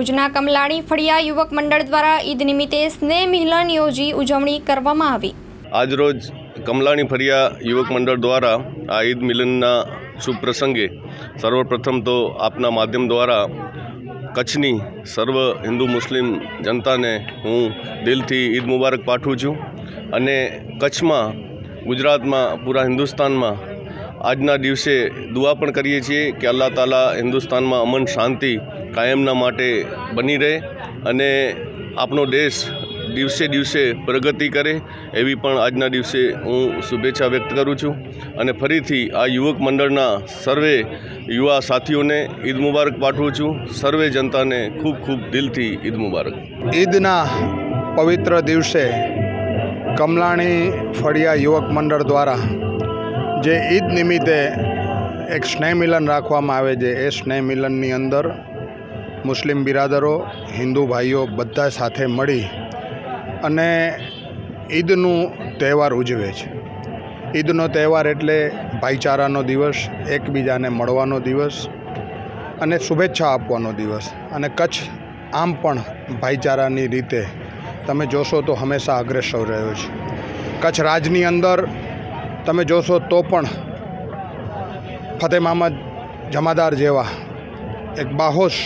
ભુજના કમલાણી ફળિયા યુવક મંડળ દ્વારા ઈદ નિમિત્તે સ્નેહ મિલન યોજી ઉજવણી કરવામાં આવી. આજરોજ કમલાણી ફરિયા યુવક મંડળ દ્વારા આ ઈદ મિલનના શુભ પ્રસંગે સર્વપ્રથમ તો આપના માધ્યમ દ્વારા કચ્છની સર્વ હિન્દુ મુસ્લિમ જનતાને હું દિલથી ઈદ મુબારક પાઠવું છું અને કચ્છમાં ગુજરાતમાં પૂરા હિન્દુસ્તાનમાં આજના દિવસે દુઆ પણ કરીએ છીએ કે અલ્લાહ તાલા હિન્દુસ્તાનમાં અમન શાંતિ કાયમના માટે બની રહે અને આપણો દેશ દિવસે દિવસે પ્રગતિ કરે એવી પણ આજના દિવસે હું શુભેચ્છા વ્યક્ત કરું છું. અને ફરીથી આ યુવક મંડળના સર્વે યુવા સાથીઓને ઈદ મુબારક પાઠવું છું. સર્વે જનતાને ખૂબ ખૂબ દિલથી ઈદ મુબારક. ઈદના પવિત્ર દિવસે કમલાણી ફળિયા યુવક મંડળ દ્વારા જે ઈદ નિમિત્તે એક સ્નેહ મિલન રાખવામાં આવે છે. એ સ્નેહ મિલનની અંદર મુસ્લિમ બિરાદરો, હિન્દુ ભાઈઓ બધા સાથે મળી અને ઈદનું તહેવાર ઉજવે છે. ઈદનો તહેવાર એટલે ભાઈચારાનો દિવસ, એકબીજાને મળવાનો દિવસ અને શુભેચ્છા આપવાનો દિવસ. અને કચ્છ આમ પણ ભાઈચારાની રીતે તમે જોશો તો હંમેશા અગ્રેસર રહ્યો છે. કચ્છ રાજની અંદર તમે જોશો તો પણ ફતેહ મહમદ જમાદાર જેવા એક બાહોશ,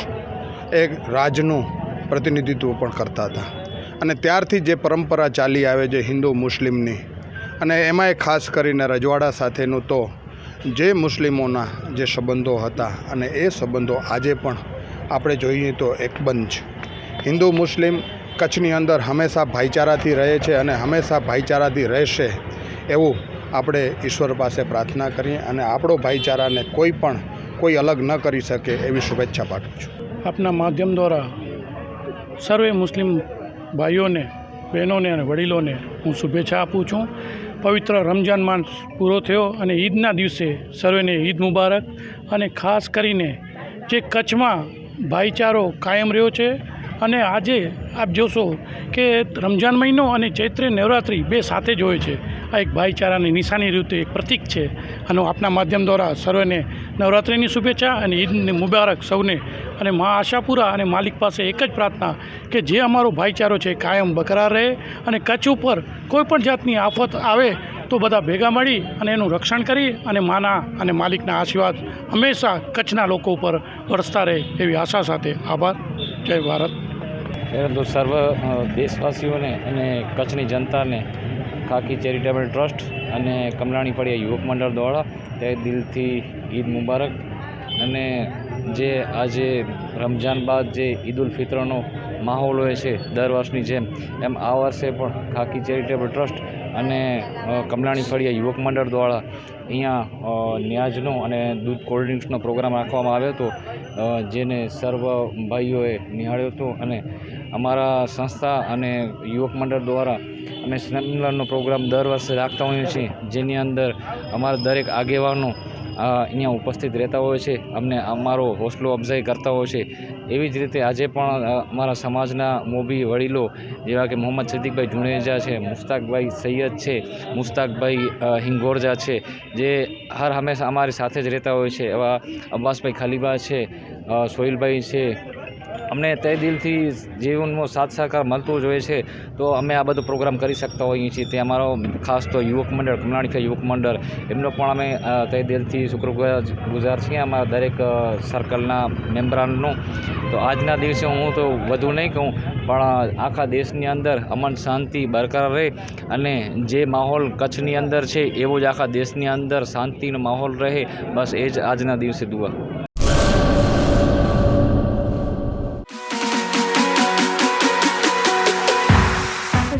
એક રાજનું પ્રતિનિધિત્વ પણ કરતા હતા. અને ત્યારથી જે પરંપરા ચાલી આવે છે હિન્દુ મુસ્લિમની, અને એમાંય ખાસ કરીને રજવાડા સાથેનું તો જે મુસ્લિમોના જે સંબંધો હતા અને એ સંબંધો આજે પણ આપણે જોઈએ તો એકબંધ છે. હિન્દુ મુસ્લિમ કચ્છની અંદર હંમેશા ભાઈચારાથી રહે છે અને હંમેશા ભાઈચારાથી રહેશે એવું આપણે ઈશ્વર પાસે પ્રાર્થના કરીએ અને આપણો ભાઈચારાને કોઈ પણ કોઈ અલગ ન કરી શકે એવી શુભેચ્છા પાઠવું છું. આપના માધ્યમ દ્વારા સર્વે મુસ્લિમ ભાઈઓને, બહેનોને અને વડીલોને હું શુભેચ્છા આપું છું. પવિત્ર રમજાન માસ પૂરો થયો અને ઈદના દિવસે સર્વેને ઈદ મુબારક અને ખાસ કરીને જે કચ્છમાં ભાઈચારો કાયમ રહ્યો છે અને આજે આપ જોશો કે રમજાન મહિનો અને ચૈત્રી નવરાત્રિ બે સાથે જ હોય છે. આ એક ભાઈચારાની નિશાની રીતે એક પ્રતીક છે. અને આપના માધ્યમ દ્વારા સર્વેને નવરાત્રિની શુભેચ્છા અને ઈદની મુબારક સૌને અને મા આશાપુરા અને માલિક પાસે એક જ પ્રાર્થના કે જે અમારો ભાઈચારો છે કાયમ બકરાર રહે અને કચ્છ ઉપર કોઈપણ જાતની આફત આવે તો બધા ભેગા મળી અને એનું રક્ષણ કરી અને માના અને માલિકના આશીર્વાદ હંમેશા કચ્છના લોકો ઉપર વરસતા રહે એવી આશા સાથે આભાર. જય ભારત. પરંતુ સર્વ દેશવાસીઓને અને કચ્છની જનતાને ખાકી ચેરિટેબલ ટ્રસ્ટ અને કમલાણી ફળિયા યુવક મંડળ દ્વારા તે દિલથી ઈદ મુબારક. અને જે આજે રમઝાન બાદ જે ઈદ ઉલ ફિત્રનો માહોલ હોય છે દર વર્ષની જેમ, એમ આ વર્ષે પણ ખાકી ચેરિટેબલ ટ્રસ્ટ અને કમલાણી ફળિયા યુવક મંડળ દ્વારા અહીંયા ન્યાજનો અને દૂધ કોલ્ડ ડ્રિંક્સનો પ્રોગ્રામ રાખવામાં આવ્યો હતો. જેને સર્વ ભાઈઓએ નિહાળ્યો હતો અને અમારા સંસ્થા અને યુવક મંડળ દ્વારા અમે સ્નેહમિલનનો પ્રોગ્રામ દર વર્ષે રાખતા હોઈએ છીએ, જેની અંદર અમારા દરેક આગેવાનો અહીંયા ઉપસ્થિત રહેતા હોય છે, અમને અમારો હોસલો અફઝાઈ કરતા હોય છે. એવી જ રીતે આજે પણ અમારા સમાજના મોભી વડીલો, જેવા કે મોહમ્મદ સિદ્દીકભાઈ જુણેજા છે, મુસ્તાકભાઈ સૈયદ છે, મુસ્તાકભાઈ હિંગોરજા છે, જે હર હંમેશા અમારી સાથે જ રહેતા હોય છે. એવા અબ્બાસભાઈ ખાલીબા છે સોહિલભાઈ છે અમને તે દિલથી જીવનમાં સાથ સહકાર મળતો જ હોય છે, તો અમે આ બધો પ્રોગ્રામ કરી શકતા હોઈએ છીએ. તે અમારો ખાસ તો યુવક મંડળ કમલાણીખા યુવક મંડળ, એમનો પણ અમે તે દિલથી શુક્રગુજાર ગુજાર છીએ. અમારા દરેક સર્કલના મેમ્બરાનનું તો આજના દિવસે હું તો વધુ નહીં કહું, પણ આખા દેશની અંદર અમન શાંતિ બરકરાર રહે અને જે માહોલ કચ્છની અંદર છે, એવો જ આખા દેશની અંદર શાંતિનો માહોલ રહે. બસ એ જ આજના દિવસે દુઆ.